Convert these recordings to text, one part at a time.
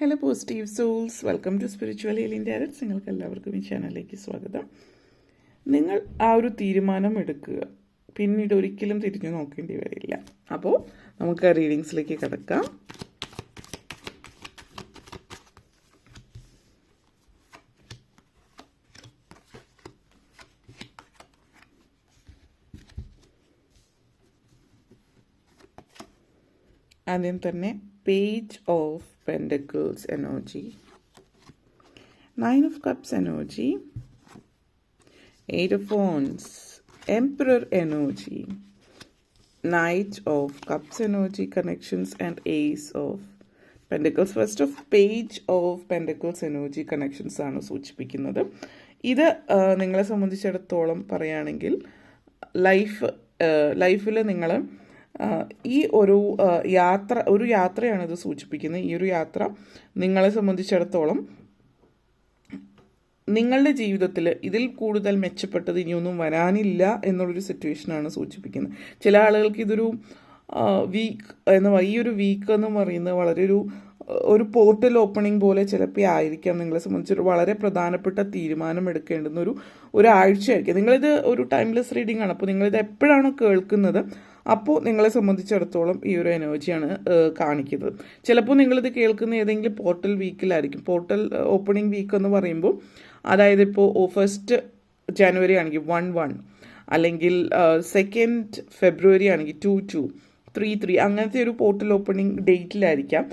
Hello positive souls welcome to spiritual healing directs നിങ്ങൾക്ക് എല്ലാവർക്കും ഈ ചാനലിലേക്ക് സ്വാഗതം. നിങ്ങൾ ആ ഒരു തീരുമാനം എടുക്കുക പിന്നീട് ഒരിക്കലും തിരിഞ്ഞു നോക്കേണ്ടി വരില്ല. അപ്പോൾ നമുക്ക് ആ റീഡിങ്സിലേക്ക് കിടക്കാം. ആദ്യം തന്നെ page of pentacles energy, Nine of Cups energy, Eight of Wands, Emperor energy, Knight of Cups energy connections, and Ace of Pentacles. First of Page of Pentacles energy connections ആണ് സൂചിപ്പിക്കുന്നത് ഇത് നിങ്ങളെ സംബന്ധിച്ചിടത്തോളം പറയുകയാണെങ്കിൽ ലൈഫ് ലൈഫിൽ നിങ്ങൾ ഈ ഒരു യാത്ര ഒരു യാത്രയാണ് ഇത് സൂചിപ്പിക്കുന്നത്. ഈ ഒരു യാത്ര നിങ്ങളെ സംബന്ധിച്ചിടത്തോളം നിങ്ങളുടെ ജീവിതത്തിൽ ഇതിൽ കൂടുതൽ മെച്ചപ്പെട്ടത് ഇനിയൊന്നും വരാനില്ല എന്നുള്ളൊരു സിറ്റുവേഷനാണ് സൂചിപ്പിക്കുന്നത്. ചില ആളുകൾക്ക് ഇതൊരു വീക്ക് എന്ന് ഈ ഒരു വീക്ക് എന്ന് പറയുന്നത് വളരെ ഒരു ഒരു പോർട്ടൽ ഓപ്പണിംഗ് പോലെ ചിലപ്പോൾ ആയിരിക്കാം. നിങ്ങളെ സംബന്ധിച്ച് വളരെ പ്രധാനപ്പെട്ട തീരുമാനം എടുക്കേണ്ടുന്ന ഒരു ഒരാഴ്ചയായിരിക്കും നിങ്ങളിത് ഒരു ടൈംലെസ് റീഡിംഗ് ആണ്. അപ്പോൾ നിങ്ങളിത് എപ്പോഴാണോ കേൾക്കുന്നത് അപ്പോൾ നിങ്ങളെ സംബന്ധിച്ചിടത്തോളം ഈ ഒരു എനർജിയാണ് കാണിക്കുന്നത്. ചിലപ്പോൾ നിങ്ങളിത് കേൾക്കുന്ന ഏതെങ്കിലും പോർട്ടൽ വീക്കിലായിരിക്കും പോർട്ടൽ ഓപ്പണിംഗ് വീക്ക് എന്ന് പറയുമ്പോൾ അതായത് ഇപ്പോൾ ഫസ്റ്റ് ജാനുവരി ആണെങ്കിൽ വൺ വൺ അല്ലെങ്കിൽ സെക്കൻഡ് ഫെബ്രുവരി ആണെങ്കിൽ ടു ടു ത്രീ ത്രീ അങ്ങനത്തെ ഒരു പോർട്ടൽ ഓപ്പണിംഗ് ഡേറ്റിലായിരിക്കാം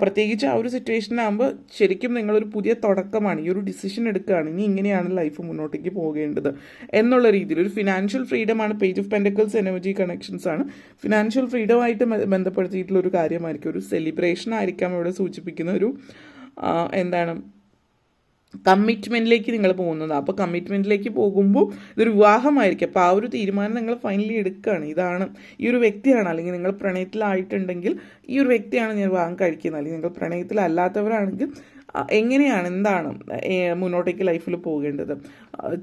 പ്രത്യേകിച്ച് ആ ഒരു സിറ്റുവേഷനാകുമ്പോൾ ശരിക്കും നിങ്ങളൊരു പുതിയ തുടക്കമാണ് ഈ ഒരു ഡിസിഷൻ എടുക്കുകയാണ്. ഇനി ഇങ്ങനെയാണ് ലൈഫ് മുന്നോട്ടേക്ക് പോകേണ്ടത് എന്നുള്ള രീതിയിൽ. ഒരു financial ഫ്രീഡമാണ് page of pentacles energy connections ആണ്. ഫിനാൻഷ്യൽ ഫ്രീഡമായിട്ട് ബന്ധപ്പെടുത്തിയിട്ടുള്ള ഒരു കാര്യമായിരിക്കും. ഒരു സെലിബ്രേഷൻ ആയിരിക്കാം ഇവിടെ സൂചിപ്പിക്കുന്ന ഒരു എന്താണ് കമ്മിറ്റ്മെന്റിലേക്ക് നിങ്ങൾ പോകുന്നത്. അപ്പോൾ കമ്മിറ്റ്മെന്റിലേക്ക് പോകുമ്പോൾ ഇതൊരു വിവാഹമായിരിക്കും. അപ്പോൾ ആ ഒരു തീരുമാനം നിങ്ങൾ ഫൈനലി എടുക്കുകയാണ്. ഇതാണ് ഈ ഒരു വ്യക്തിയാണ്. അല്ലെങ്കിൽ നിങ്ങൾ പ്രണയത്തിലായിട്ടുണ്ടെങ്കിൽ ഈ ഒരു വ്യക്തിയാണ് ഞാൻ വിവാഹം കഴിക്കുന്നത്. അല്ലെങ്കിൽ നിങ്ങൾ പ്രണയത്തിലല്ലാത്തവരാണെങ്കിൽ എങ്ങനെയാണ് എന്താണ് മുന്നോട്ടേക്ക് ലൈഫിൽ പോകേണ്ടത്?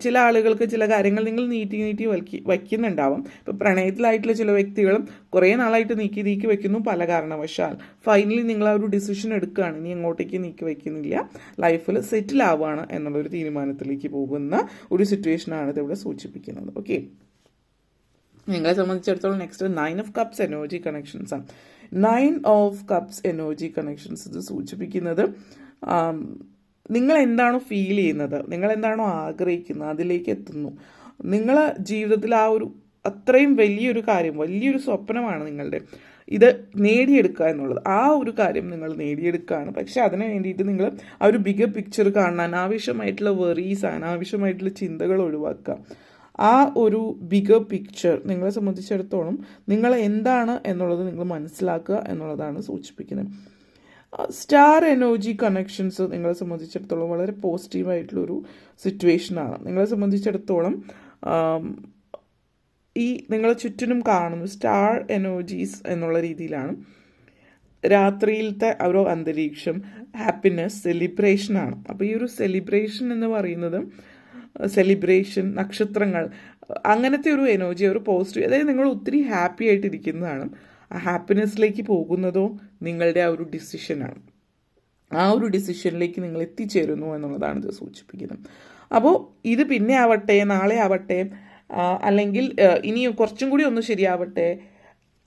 ചില ആളുകൾക്ക് ചില കാര്യങ്ങൾ നിങ്ങൾ നീട്ടി നീട്ടി വയ്ക്കി വയ്ക്കുന്നുണ്ടാവും. ഇപ്പോൾ പ്രണയത്തിലായിട്ടുള്ള ചില വ്യക്തികളും കുറേ നാളായിട്ട് നീക്കി നീക്കി വയ്ക്കുന്നു പല കാരണവശാൽ. ഫൈനലി നിങ്ങൾ ആ ഒരു ഡിസിഷൻ എടുക്കുകയാണ്. ഇനി എങ്ങോട്ടേക്ക് നീക്കി വയ്ക്കുന്നില്ല. ലൈഫിൽ സെറ്റിൽ ആവുകയാണ് എന്നുള്ളൊരു തീരുമാനത്തിലേക്ക് പോകുന്ന ഒരു സിറ്റുവേഷനാണ് ഇതിവിടെ സൂചിപ്പിക്കുന്നത്. ഓക്കെ നിങ്ങളെ സംബന്ധിച്ചിടത്തോളം next nine of cups energy connections ആണ്. Nine of cups energy connections ഇത് സൂചിപ്പിക്കുന്നത് നിങ്ങൾ എന്താണോ ഫീൽ ചെയ്യുന്നത് നിങ്ങൾ എന്താണോ ആഗ്രഹിക്കുന്നത് അതിലേക്ക് എത്തുന്നു. നിങ്ങൾ ജീവിതത്തിൽ ആ ഒരു അത്രയും വലിയൊരു കാര്യം വലിയൊരു സ്വപ്നമാണ് നിങ്ങളുടെ. ഇത് നേടിയെടുക്കുക എന്നുള്ളത്. ആ ഒരു കാര്യം നിങ്ങൾ നേടിയെടുക്കുകയാണ്. പക്ഷെ അതിനു വേണ്ടിയിട്ട് നിങ്ങൾ ആ ഒരു ബിഗർ പിക്ചർ കാണണം അനാവശ്യമായിട്ടുള്ള വെറീസ് അനാവശ്യമായിട്ടുള്ള ചിന്തകൾ ഒഴിവാക്കുക. ആ ഒരു ബിഗർ പിക്ചർ നിങ്ങളെ സംബന്ധിച്ചിടത്തോളം നിങ്ങൾ എന്താണ് എന്നുള്ളത് നിങ്ങൾ മനസ്സിലാക്കുക എന്നുള്ളതാണ് സൂചിപ്പിക്കുന്നത്. സ്റ്റാർ എനർജി കണക്ഷൻസ് നിങ്ങളെ സംബന്ധിച്ചിടത്തോളം വളരെ പോസിറ്റീവായിട്ടുള്ളൊരു സിറ്റുവേഷനാണ് നിങ്ങളെ സംബന്ധിച്ചിടത്തോളം ഈ നിങ്ങളെ ചുറ്റിനും കാണുന്നു സ്റ്റാർ എനർജീസ് എന്നുള്ള രീതിയിലാണ് രാത്രിയിലത്തെ ഓരോ അന്തരീക്ഷം ഹാപ്പിനെസ് സെലിബ്രേഷനാണ് അപ്പോൾ ഈ ഒരു സെലിബ്രേഷൻ എന്ന് പറയുന്നത് സെലിബ്രേഷൻ നക്ഷത്രങ്ങൾ അങ്ങനത്തെ ഒരു എനർജി ഒരു പോസിറ്റീവ് അതായത് നിങ്ങൾ ഒത്തിരി ഹാപ്പി ആയിട്ടിരിക്കുന്നതാണ്. ഹാപ്പിനെസ്സിലേക്ക് പോകുന്നതോ നിങ്ങളുടെ ആ ഒരു ഡിസിഷനാണ് ആ ഒരു ഡിസിഷനിലേക്ക് നിങ്ങൾ എത്തിച്ചേരുന്നു എന്നുള്ളതാണ് ഇത് സൂചിപ്പിക്കുന്നത്. അപ്പോൾ ഇത് പിന്നെ ആവട്ടെ നാളെ ആവട്ടെ അല്ലെങ്കിൽ ഇനി കുറച്ചും കൂടി ഒന്ന് ശരിയാവട്ടെ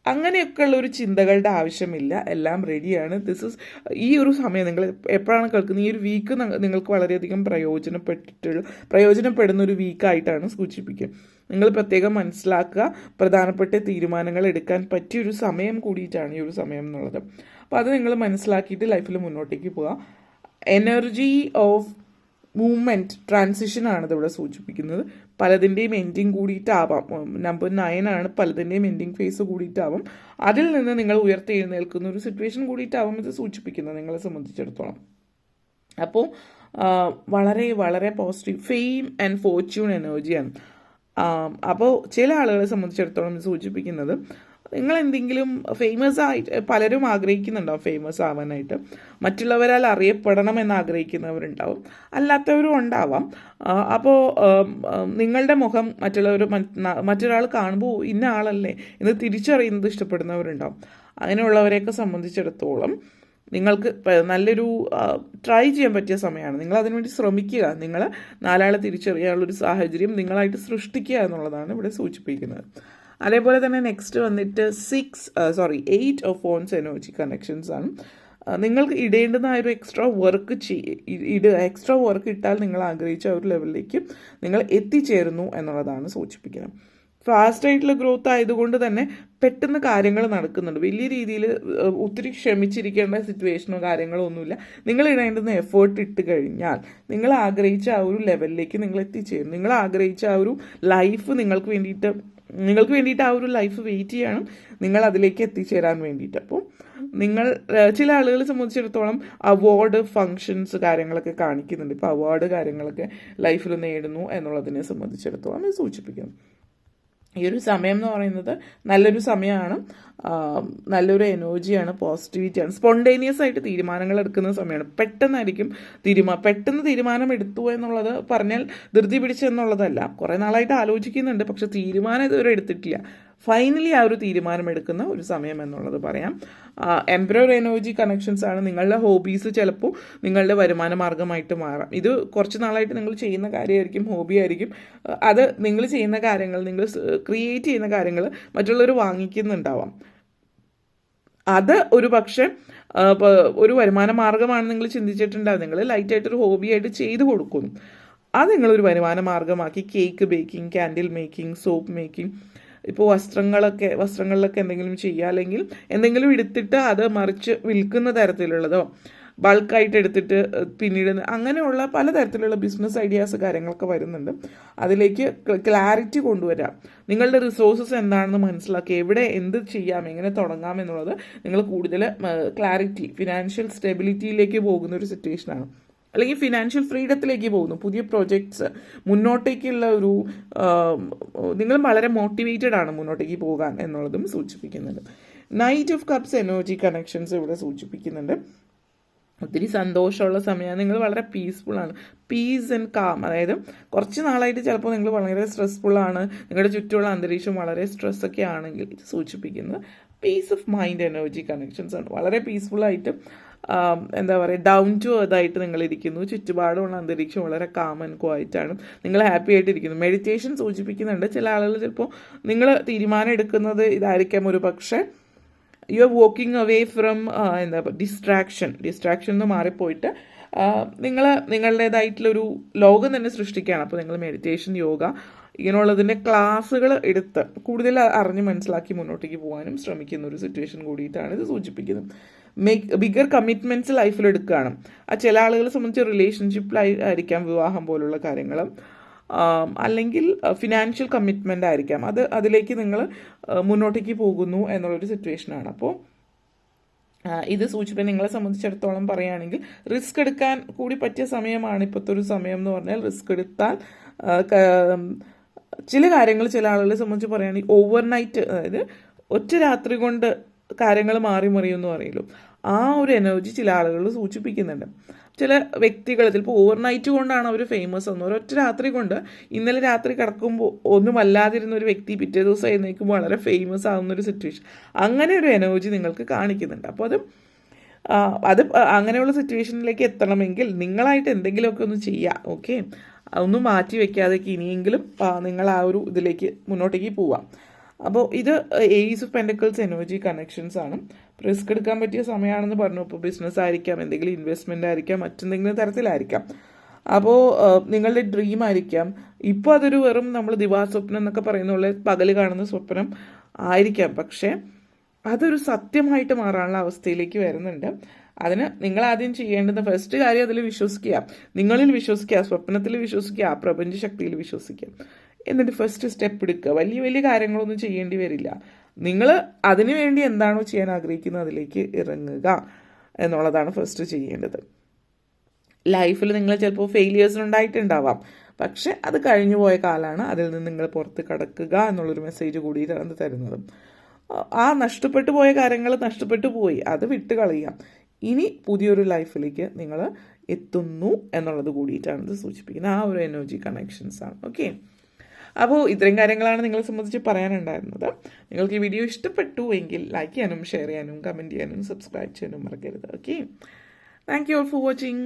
അങ്ങനെയൊക്കെയുള്ള ഒരു ചിന്തകളുടെ ആവശ്യമില്ല. എല്ലാം റെഡിയാണ് ദിസ് ഇസ് ഈ ഒരു സമയം നിങ്ങൾ എപ്പോഴാണ് കേൾക്കുന്നത്? ഈ ഒരു വീക്ക് നിങ്ങൾക്ക് വളരെയധികം പ്രയോജനപ്പെട്ടിട്ടുള്ള പ്രയോജനപ്പെടുന്ന ഒരു വീക്കായിട്ടാണ് സൂചിപ്പിക്കുക. നിങ്ങൾ പ്രത്യേകം മനസ്സിലാക്കുക. പ്രധാനപ്പെട്ട തീരുമാനങ്ങൾ എടുക്കാൻ പറ്റിയൊരു സമയം കൂടിയിട്ടാണ് ഈ ഒരു സമയം എന്നുള്ളത്. അപ്പോൾ അത് നിങ്ങൾ മനസ്സിലാക്കിയിട്ട് ലൈഫിൽ മുന്നോട്ടേക്ക് പോവുക. എനർജി ഓഫ് മൂവ്മെന്റ് ട്രാൻസിഷൻ ആണ് ഇതിവിടെ സൂചിപ്പിക്കുന്നത്. പലതിന്റെയും എൻഡിങ് കൂടിയിട്ടാവാം. നമ്പർ നയൻ ആണ് പലതിന്റെയും എൻഡിങ് ഫേസ് കൂടിയിട്ടാവാം. അതിൽ നിന്ന് നിങ്ങൾ ഉയർത്തെഴുന്നേൽക്കുന്ന ഒരു സിറ്റുവേഷൻ കൂടിയിട്ടാവാം ഇത് സൂചിപ്പിക്കുന്നത് നിങ്ങളെ സംബന്ധിച്ചിടത്തോളം. അപ്പോൾ വളരെ വളരെ പോസിറ്റീവ് ഫെയിം ആൻഡ് ഫോർച്യൂൺ എനർജിയാണ് അപ്പോൾ ചില ആളുകളെ സംബന്ധിച്ചിടത്തോളം സൂചിപ്പിക്കുന്നത് നിങ്ങൾ എന്തെങ്കിലും ഫേമസ് ആയിട്ട് പലരും ആഗ്രഹിക്കുന്നുണ്ടോ ഫേമസ് ആവാനായിട്ട്. മറ്റുള്ളവരാൽ അറിയപ്പെടണം എന്ന് ആഗ്രഹിക്കുന്നവരുണ്ടാവും. അല്ലാത്തവരും ഉണ്ടാവാം. അപ്പോൾ നിങ്ങളുടെ മുഖം മറ്റുള്ളവർ മറ്റൊരാൾ കാണുമ്പോൾ ഇന്ന ആളല്ലേ? എന്ന് തിരിച്ചറിയുന്നത് ഇഷ്ടപ്പെടുന്നവരുണ്ടാവും. അങ്ങനെയുള്ളവരെയൊക്കെ സംബന്ധിച്ചിടത്തോളം നിങ്ങൾക്ക് നല്ലൊരു ട്രൈ ചെയ്യാൻ പറ്റിയ സമയമാണ്. നിങ്ങൾ അതിനുവേണ്ടി ശ്രമിക്കുക. നിങ്ങൾ നാലാളെ തിരിച്ചറിയാനുള്ളൊരു സാഹചര്യം നിങ്ങളായിട്ട് സൃഷ്ടിക്കുക എന്നുള്ളതാണ് ഇവിടെ സൂചിപ്പിക്കുന്നത്. അതേപോലെ തന്നെ നെക്സ്റ്റ് വന്നിട്ട് six sorry eight of phones energy connections ആണ്. നിങ്ങൾക്ക് ഇടേണ്ടുന്ന ആ ഒരു എക്സ്ട്രാ വർക്ക് ഇട എക്സ്ട്രാ വർക്ക് ഇട്ടാൽ നിങ്ങൾ ആഗ്രഹിച്ച ആ ഒരു ലെവലിലേക്ക് നിങ്ങൾ എത്തിച്ചേരുന്നു എന്നുള്ളതാണ് സൂചിപ്പിക്കുന്നത്. ഫാസ്റ്റ് ആയിട്ടുള്ള ഗ്രോത്ത് ആയതുകൊണ്ട് തന്നെ പെട്ടെന്ന് കാര്യങ്ങൾ നടക്കുന്നുണ്ട്. വലിയ രീതിയിൽ ഒത്തിരി ക്ഷമിച്ചിരിക്കേണ്ട സിറ്റുവേഷനോ കാര്യങ്ങളോ ഒന്നുമില്ല. നിങ്ങൾ ഇടേണ്ടുന്ന എഫേർട്ട് ഇട്ട് കഴിഞ്ഞാൽ നിങ്ങൾ ആഗ്രഹിച്ച ആ ഒരു ലെവലിലേക്ക് നിങ്ങൾ എത്തിച്ചേരും. നിങ്ങൾ ആഗ്രഹിച്ച ആ ഒരു ലൈഫ് നിങ്ങൾക്ക് വേണ്ടിയിട്ട് നിങ്ങൾക്ക് വേണ്ടിയിട്ട് ആ ഒരു ലൈഫ് വെയിറ്റ് ചെയ്യണം. നിങ്ങൾ അതിലേക്ക് എത്തിച്ചേരാൻ വേണ്ടിയിട്ട്. അപ്പോൾ നിങ്ങൾ ചില ആളുകളെ സംബന്ധിച്ചിടത്തോളം അവാർഡ് ഫങ്ഷൻസ് കാര്യങ്ങളൊക്കെ കാണിക്കുന്നുണ്ട്. ഇപ്പോൾ അവാർഡ് കാര്യങ്ങളൊക്കെ ലൈഫിൽ നേടുന്നു എന്നുള്ളതിനെ സംബന്ധിച്ചിടത്തോളം സൂചിപ്പിക്കുന്നു. ഈ ഒരു സമയം എന്ന് പറയുന്നത് നല്ലൊരു സമയമാണ് നല്ലൊരു എനർജിയാണ് പോസിറ്റിവിറ്റിയാണ്. സ്പോണ്ടേനിയസ് ആയിട്ട് തീരുമാനങ്ങൾ എടുക്കുന്ന സമയമാണ്. പെട്ടെന്നായിരിക്കും തീരുമാനം പെട്ടെന്ന് തീരുമാനം എടുത്തു എന്നുള്ളത് പറഞ്ഞാൽ ധൃതി പിടിച്ചെന്നുള്ളതല്ല. കുറേ നാളായിട്ട് ആലോചിക്കുന്നുണ്ട് പക്ഷെ തീരുമാനം ഇതുവരെ എടുത്തിട്ടില്ല. ഫൈനലി ആ ഒരു തീരുമാനമെടുക്കുന്ന ഒരു സമയം എന്നുള്ളത് പറയാം. എംബ്രോർ എനർജി കണക്ഷൻസ് ആണ് നിങ്ങളുടെ ഹോബീസ് ചിലപ്പോൾ നിങ്ങളുടെ വരുമാന മാർഗമായിട്ട് മാറാം. ഇത് കുറച്ച് നാളായിട്ട് നിങ്ങൾ ചെയ്യുന്ന കാര്യമായിരിക്കും ഹോബി ആയിരിക്കും. അത് നിങ്ങൾ ചെയ്യുന്ന കാര്യങ്ങൾ നിങ്ങൾ ക്രിയേറ്റ് ചെയ്യുന്ന കാര്യങ്ങൾ മറ്റുള്ളവർ വാങ്ങിക്കുന്നുണ്ടാവാം. അത് ഒരു പക്ഷേ ഒരു വരുമാന മാർഗമാണ് നിങ്ങൾ ചിന്തിച്ചിട്ടുണ്ടാവും. നിങ്ങൾ ലൈറ്റായിട്ടൊരു ഹോബിയായിട്ട് ചെയ്തു കൊടുക്കുന്നു. അത് നിങ്ങളൊരു വരുമാന മാർഗമാക്കി cake baking candle making soap making ഇപ്പോൾ വസ്ത്രങ്ങളൊക്കെ വസ്ത്രങ്ങളിലൊക്കെ എന്തെങ്കിലും ചെയ്യുക അല്ലെങ്കിൽ എന്തെങ്കിലും എടുത്തിട്ട് അത് മറിച്ച് വിൽക്കുന്ന തരത്തിലുള്ളതോ ബൾക്കായിട്ട് എടുത്തിട്ട് പിന്നീട് അങ്ങനെയുള്ള പലതരത്തിലുള്ള ബിസിനസ് ഐഡിയാസ് കാര്യങ്ങളൊക്കെ വരുന്നുണ്ട്. അതിലേക്ക് ക്ലാരിറ്റി കൊണ്ടുവരാം. നിങ്ങളുടെ റിസോഴ്സസ് എന്താണെന്ന് മനസ്സിലാക്കി എവിടെ എന്ത് ചെയ്യാം എങ്ങനെ തുടങ്ങാം എന്നുള്ളത് നിങ്ങൾ കൂടുതൽ ക്ലാരിറ്റി ഫിനാൻഷ്യൽ സ്റ്റെബിലിറ്റിയിലേക്ക് പോകുന്ന ഒരു സിറ്റുവേഷനാണ്. അല്ലെങ്കിൽ ഫിനാൻഷ്യൽ ഫ്രീഡത്തിലേക്ക് പോകുന്നു. പുതിയ പ്രോജക്ട്സ് മുന്നോട്ടേക്കുള്ള ഒരു നിങ്ങൾ വളരെ മോട്ടിവേറ്റഡ് ആണ് മുന്നോട്ടേക്ക് പോകാൻ എന്നുള്ളതും സൂചിപ്പിക്കുന്നുണ്ട്. Knight of cups energy connections ഇവിടെ സൂചിപ്പിക്കുന്നുണ്ട്. ഒത്തിരി സന്തോഷമുള്ള സമയമാണ്. നിങ്ങൾ വളരെ പീസ്ഫുൾ ആണ്. പീസ് ആൻഡ് കാം അതായത് കുറച്ച് നാളായിട്ട് ചിലപ്പോൾ നിങ്ങൾ വളരെ സ്ട്രെസ്ഫുൾ ആണ്. നിങ്ങളുടെ ചുറ്റുമുള്ള അന്തരീക്ഷം വളരെ സ്ട്രെസ് ഒക്കെ ആണെങ്കിൽ ഇത് സൂചിപ്പിക്കുന്നത് peace of mind energy connections ആണ്. വളരെ ആം, എന്താ പറയുക ഡൗൺ ടു എർത്തായിട്ട് നിങ്ങൾ ഇരിക്കുന്നു ചുറ്റുപാടുമുള്ള അന്തരീക്ഷം വളരെ കാമൻ ആൻഡ് നിങ്ങൾ ഹാപ്പി ആയിട്ടിരിക്കുന്നു. മെഡിറ്റേഷൻ സൂചിപ്പിക്കുന്നുണ്ട്. ചില ആളുകൾ ചിലപ്പോൾ നിങ്ങൾ തീരുമാനം എടുക്കുന്നത് ഇതായിരിക്കാം ഒരു പക്ഷേ you are walking away from എന്താ ഡിസ്ട്രാക്ഷൻ ഡിസ്ട്രാക്ഷൻ എന്ന് മാറിപ്പോയിട്ട് നിങ്ങൾ നിങ്ങളുടേതായിട്ടുള്ളൊരു ലോകം തന്നെ സൃഷ്ടിക്കുകയാണ്. അപ്പോൾ നിങ്ങൾ മെഡിറ്റേഷൻ യോഗ ഇങ്ങനെയുള്ളതിന്റെ ക്ലാസ്സുകൾ എടുത്ത് കൂടുതൽ അറിഞ്ഞ് മനസ്സിലാക്കി മുന്നോട്ടേക്ക് പോകാനും ശ്രമിക്കുന്ന ഒരു സിറ്റുവേഷൻ കൂടിയിട്ടാണ് ഇത് സൂചിപ്പിക്കുന്നത്. മേക്ക് ബിഗർ കമ്മിറ്റ്മെന്റ്സ് ലൈഫിൽ എടുക്കുകയാണ്. ആ ചില ആളുകളെ സംബന്ധിച്ച് റിലേഷൻഷിപ്പിലായി ആയിരിക്കാം വിവാഹം പോലുള്ള കാര്യങ്ങൾ അല്ലെങ്കിൽ ഫിനാൻഷ്യൽ കമ്മിറ്റ്മെന്റ് ആയിരിക്കാം. അത് അതിലേക്ക് നിങ്ങൾ മുന്നോട്ടേക്ക് പോകുന്നു എന്നുള്ളൊരു സിറ്റുവേഷനാണ് അപ്പോൾ ഇത് സൂചിപ്പിക്കാൻ നിങ്ങളെ സംബന്ധിച്ചിടത്തോളം പറയുകയാണെങ്കിൽ റിസ്ക് എടുക്കാൻ കൂടി പറ്റിയ സമയമാണ് ഇപ്പോഴത്തെ ഒരു സമയം എന്ന് പറഞ്ഞാൽ റിസ്ക് എടുത്താൽ ചില കാര്യങ്ങൾ ചില ആളുകളെ സംബന്ധിച്ച് പറയുകയാണെങ്കിൽ ഓവർനൈറ്റ് അതായത് ഒറ്റ രാത്രി കൊണ്ട് കാര്യങ്ങൾ മാറി മറിയുമെന്ന് പറയുമല്ലോ ആ ഒരു എനർജി ചില ആളുകൾ സൂചിപ്പിക്കുന്നുണ്ട്. ചില വ്യക്തികൾ ചിലപ്പോൾ ഓവർനൈറ്റ് കൊണ്ടാണ് അവർ ഫേമസ് എന്ന്. ഒരൊറ്റ രാത്രി കൊണ്ട് ഇന്നലെ രാത്രി കിടക്കുമ്പോൾ ഒന്നും അല്ലാതിരുന്ന ഒരു വ്യക്തി പിറ്റേ ദിവസം എഴുന്നേൽക്കുമ്പോൾ വളരെ ഫേമസ് ആവുന്ന ഒരു സിറ്റുവേഷൻ അങ്ങനെ ഒരു എനർജി നിങ്ങൾക്ക് കാണിക്കുന്നുണ്ട്. അപ്പോൾ അത് അത് അങ്ങനെയുള്ള സിറ്റുവേഷനിലേക്ക് എത്തണമെങ്കിൽ നിങ്ങളായിട്ട് എന്തെങ്കിലുമൊക്കെ ഒന്ന് ചെയ്യുക ഓക്കെ ഒന്നും മാറ്റി വെക്കാതെ ഇനിയെങ്കിലും നിങ്ങൾ ആ ഒരു ഇതിലേക്ക് മുന്നോട്ടേക്ക് പോവാം. അപ്പോൾ ഇത് ace of pentacles energy connections ആണ്. റിസ്ക് എടുക്കാൻ പറ്റിയ സമയമാണെന്ന് പറഞ്ഞു. ഇപ്പോൾ ബിസിനസ് ആയിരിക്കാം എന്തെങ്കിലും ഇൻവെസ്റ്റ്മെന്റ് ആയിരിക്കാം മറ്റെന്തെങ്കിലും തരത്തിലായിരിക്കാം. അപ്പോൾ നിങ്ങളുടെ ഡ്രീം ആയിരിക്കാം. ഇപ്പോൾ അതൊരു വെറും നമ്മൾ ദിവാസ്വപ്നം എന്നൊക്കെ പറയുന്ന പോലെ പകൽ കാണുന്ന സ്വപ്നം ആയിരിക്കാം. പക്ഷേ അതൊരു സത്യമായിട്ട് മാറാനുള്ള അവസ്ഥയിലേക്ക് വരുന്നുണ്ട്. അതിന് നിങ്ങൾ ആദ്യം ചെയ്യേണ്ടത് ഫസ്റ്റ് കാര്യം അതിൽ വിശ്വസിക്കുക. നിങ്ങളിൽ വിശ്വസിക്കുക സ്വപ്നത്തിൽ വിശ്വസിക്കുക പ്രപഞ്ച ശക്തിയിൽ വിശ്വസിക്കുക. എന്നിട്ട് ഫസ്റ്റ് സ്റ്റെപ്പ് എടുക്കുക വലിയ വലിയ കാര്യങ്ങളൊന്നും ചെയ്യേണ്ടി വരില്ല. നിങ്ങൾ അതിനു വേണ്ടി എന്താണോ ചെയ്യാൻ ആഗ്രഹിക്കുന്നത് അതിലേക്ക് ഇറങ്ങുക എന്നുള്ളതാണ് ഫസ്റ്റ് ചെയ്യേണ്ടത്. ലൈഫിൽ നിങ്ങൾ ചിലപ്പോൾ ഫെയിലിയേഴ്സ് ഉണ്ടായിട്ടുണ്ടാവാം. പക്ഷെ അത് കഴിഞ്ഞു പോയ കാലമാണ് അതിൽ നിന്ന് നിങ്ങൾ പുറത്ത് കടക്കുക എന്നുള്ളൊരു മെസ്സേജ് കൂടിയിട്ടാണ് തരുന്നത്. ആ നഷ്ടപ്പെട്ടു പോയ കാര്യങ്ങൾ നഷ്ടപ്പെട്ടു പോയി. അത് വിട്ട് കളയാം. ഇനി പുതിയൊരു ലൈഫിലേക്ക് നിങ്ങൾ എത്തുന്നു എന്നുള്ളത് കൂടിയിട്ടാണ് ഇത് സൂചിപ്പിക്കുന്നത്. ആ ഒരു എനർജി കണക്ഷൻസ് ആണ്. ഓക്കെ അപ്പോൾ ഇത്രയും കാര്യങ്ങളാണ് നിങ്ങളെ സംബന്ധിച്ച് പറയാനുണ്ടായിരുന്നത്. നിങ്ങൾക്ക് ഈ വീഡിയോ ഇഷ്ടപ്പെട്ടു എങ്കിൽ ലൈക്ക് ചെയ്യാനും ഷെയർ ചെയ്യാനും കമന്റ് ചെയ്യാനും സബ്സ്ക്രൈബ് ചെയ്യാനും മറക്കരുത്. Okay thank you all for watching